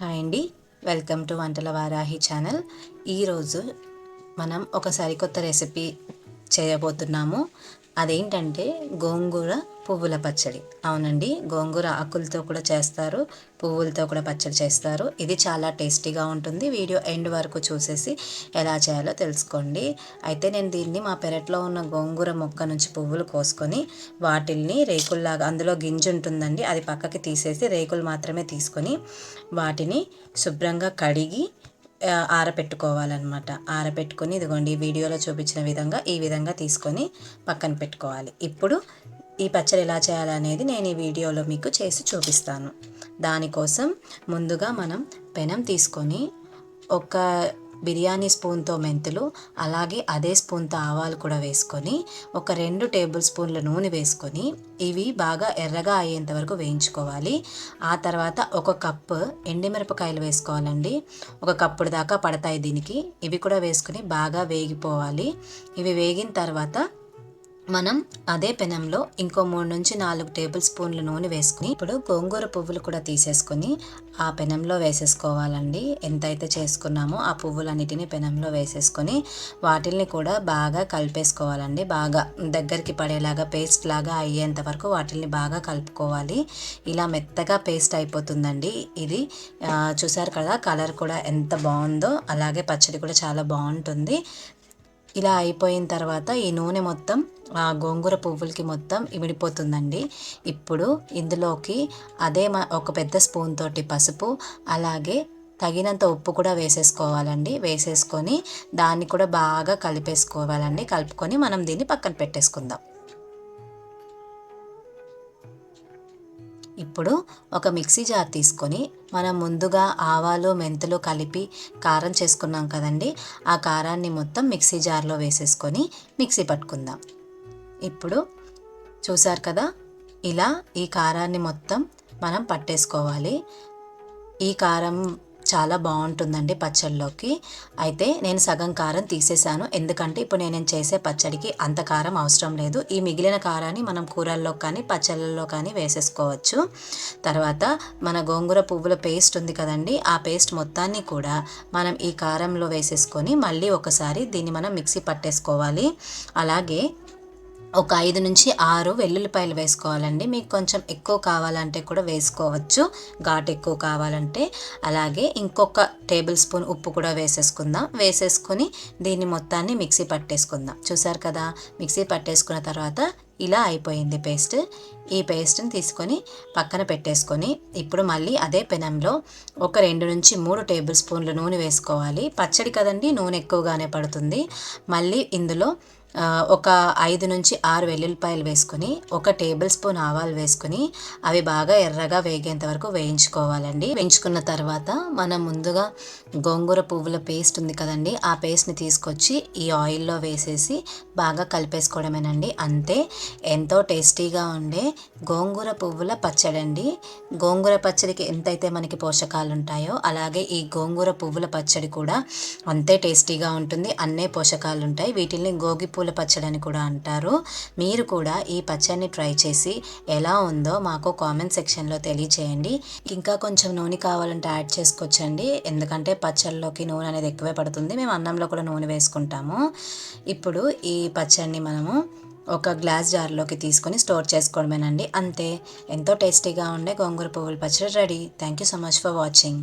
Hi అండి. Welcome to వంటల Varahi channel. ఈరోజు మనం ఒక సరికొత్త రెసిపీ చేయబోతున్నాము. అదేంటంటే గోంగూర పువ్వుల పచ్చడి. అవునండి గోంగూర ఆకులతో కూడా చేస్తారు పువ్వులతో కూడా పచ్చడి చేస్తారు. ఇది చాలా టేస్టీగా ఉంటుంది. వీడియో ఎండ్ వరకు చూసేసి ఎలా చేయాలో తెలుసుకోండి. అయితే నేను దీన్ని మా పెరట్లో ఉన్న గోంగూర మొక్క నుంచి పువ్వులు కోసుకొని వాటిల్ని రేకుల్లాగా అందులో గింజ ఉంటుందండి అది పక్కకి తీసేసి రేకులు మాత్రమే తీసుకొని వాటిని శుభ్రంగా కడిగి ఆరపెట్టుకోవాలన్నమాట. ఆరపెట్టుకొని ఇదిగోండి వీడియోలో చూపించిన విధంగా ఈ విధంగా తీసుకొని పక్కన పెట్టుకోవాలి. ఇప్పుడు ఈ పచ్చడి ఎలా చేయాలనేది నేను ఈ వీడియోలో మీకు చేసి చూపిస్తాను. దానికోసం ముందుగా మనం పెనం తీసుకొని ఒక బిర్యానీ స్పూన్తో మెంతులు అలాగే అదే స్పూన్తో ఆవాలు కూడా వేసుకొని ఒక రెండు టేబుల్ స్పూన్ల నూనె వేసుకొని ఇవి బాగా ఎర్రగా అయ్యేంత వరకు వేయించుకోవాలి. ఆ తర్వాత ఒక కప్పు ఎండిమిరపకాయలు వేసుకోవాలండి. ఒక కప్పుడు దాకా పడతాయి దీనికి. ఇవి కూడా వేసుకొని బాగా వేగిపోవాలి. ఇవి వేగిన తర్వాత మనం అదే పెనంలో ఇంకో మూడు నుంచి నాలుగు టేబుల్ స్పూన్లు నూనె వేసుకుని ఇప్పుడు గోంగూర పువ్వులు కూడా తీసేసుకొని ఆ పెనంలో వేసేసుకోవాలండి. ఎంతైతే చేసుకున్నామో ఆ పువ్వులన్నిటిని పెనంలో వేసేసుకొని వాటిల్ని కూడా బాగా కలిపేసుకోవాలండి. బాగా దగ్గరికి పడేలాగా పేస్ట్ లాగా అయ్యేంత వరకు వాటిల్ని బాగా కలుపుకోవాలి. ఇలా మెత్తగా పేస్ట్ అయిపోతుందండి ఇది. చూసారు కదా కలర్ కూడా ఎంత బాగుందో అలాగే పచ్చడి కూడా చాలా బాగుంటుంది. ఇలా అయిపోయిన తర్వాత ఈ నూనె మొత్తం ఆ గోంగూర పువ్వులకి మొత్తం ఇమిడిపోతుందండి. ఇప్పుడు ఇందులోకి అదే ఒక పెద్ద స్పూన్ తోటి పసుపు అలాగే తగినంత ఉప్పు కూడా వేసేసుకోవాలండి. వేసేసుకొని దాన్ని కూడా బాగా కలిపేసుకోవాలండి. కలుపుకొని మనం దీన్ని పక్కన పెట్టేసుకుందాం. ఇప్పుడు ఒక మిక్సీ జార్ తీసుకొని మనం ముందుగా ఆవాలు మెంతులు కలిపి కారం చేసుకున్నాం కదండి. ఆ కారాన్ని మొత్తం మిక్సీ జార్లో వేసేసుకొని మిక్సీ పట్టుకుందాం. ఇప్పుడు చూసారు కదా ఇలా ఈ కారాన్ని మొత్తం మనం పట్టేసుకోవాలి. ఈ కారం చాలా బాగుంటుందండి పచ్చళ్ళలోకి అయితే నేను సగం కారం తీసేసాను ఎందుకంటే ఇప్పుడు నేను చేసే పచ్చడికి అంత కారం అవసరం లేదు. ఈ మిగిలిన కారాన్ని మనం కూరల్లో కానీ పచ్చళ్ళలో కానీ వేసేసుకోవచ్చు. తర్వాత మన గోంగూర పువ్వుల పేస్ట్ ఉంది కదండి ఆ పేస్ట్ మొత్తాన్ని కూడా మనం ఈ కారంలో వేసేసుకొని మళ్ళీ ఒకసారి దీన్ని మనం మిక్సీ పట్టేసుకోవాలి. అలాగే ఒక ఐదు నుంచి ఆరు వెల్లుల్లిపాయలు వేసుకోవాలండి. మీకు కొంచెం ఎక్కువ కావాలంటే కూడా వేసుకోవచ్చు. ఘాటు ఎక్కువ కావాలంటే. అలాగే ఇంకొక టేబుల్ స్పూన్ ఉప్పు కూడా వేసేసుకుందాం. వేసేసుకొని దీన్ని మొత్తాన్ని మిక్సీ పట్టేసుకుందాం. చూసారు కదా మిక్సీ పట్టేసుకున్న తర్వాత ఇలా అయిపోయింది పేస్ట్. ఈ పేస్ట్ని తీసుకొని పక్కన పెట్టేసుకొని ఇప్పుడు మళ్ళీ అదే పెనంలో ఒక రెండు నుంచి మూడు టేబుల్ స్పూన్లు నూనె వేసుకోవాలి. పచ్చడి కదండి నూనె ఎక్కువగానే పడుతుంది. మళ్ళీ ఇందులో ఒక ఐదు నుంచి ఆరు వెల్లుల్లిపాయలు వేసుకుని ఒక టేబుల్ స్పూన్ ఆవాలు వేసుకుని అవి బాగా ఎర్రగా వేగేంత వరకు వేయించుకోవాలండి. వేయించుకున్న తర్వాత మనం ముందుగా గోంగూర పువ్వుల పేస్ట్ ఉంది కదండి ఆ పేస్ట్ని తీసుకొచ్చి ఈ ఆయిల్లో వేసేసి బాగా కలిపేసుకోవడమేనండి. అంతే ఎంతో టేస్టీగా ఉండే గోంగూర పువ్వుల పచ్చడి అండి గోంగూర పచ్చడికి ఎంతైతే మనకి పోషకాలు ఉంటాయో అలాగే ఈ గోంగూర పువ్వుల పచ్చడి కూడా అంతే టేస్టీగా ఉంటుంది అన్నే పోషకాలు ఉంటాయి వీటిని గోగి పూల పచ్చడి అని కూడా అంటారు. మీరు కూడా ఈ పచ్చడిని ట్రై చేసి ఎలా ఉందో మాకు కామెంట్ సెక్షన్లో తెలియచేయండి. ఇంకా కొంచెం నూనె కావాలంటే యాడ్ చేసుకోవచ్చండి. ఎందుకంటే పచ్చళ్ళలోకి నూనె అనేది ఎక్కువే పడుతుంది. మేము అన్నంలో కూడా నూనె వేసుకుంటాము. ఇప్పుడు ఈ పచ్చడిని మనము ఒక గ్లాస్ జార్లోకి తీసుకొని స్టోర్ చేసుకోవడమేనండి. అంతే. ఎంతో టేస్టీగా ఉండే గోంగూర పువ్వుల పచ్చడి ready. Thank you so much for watching.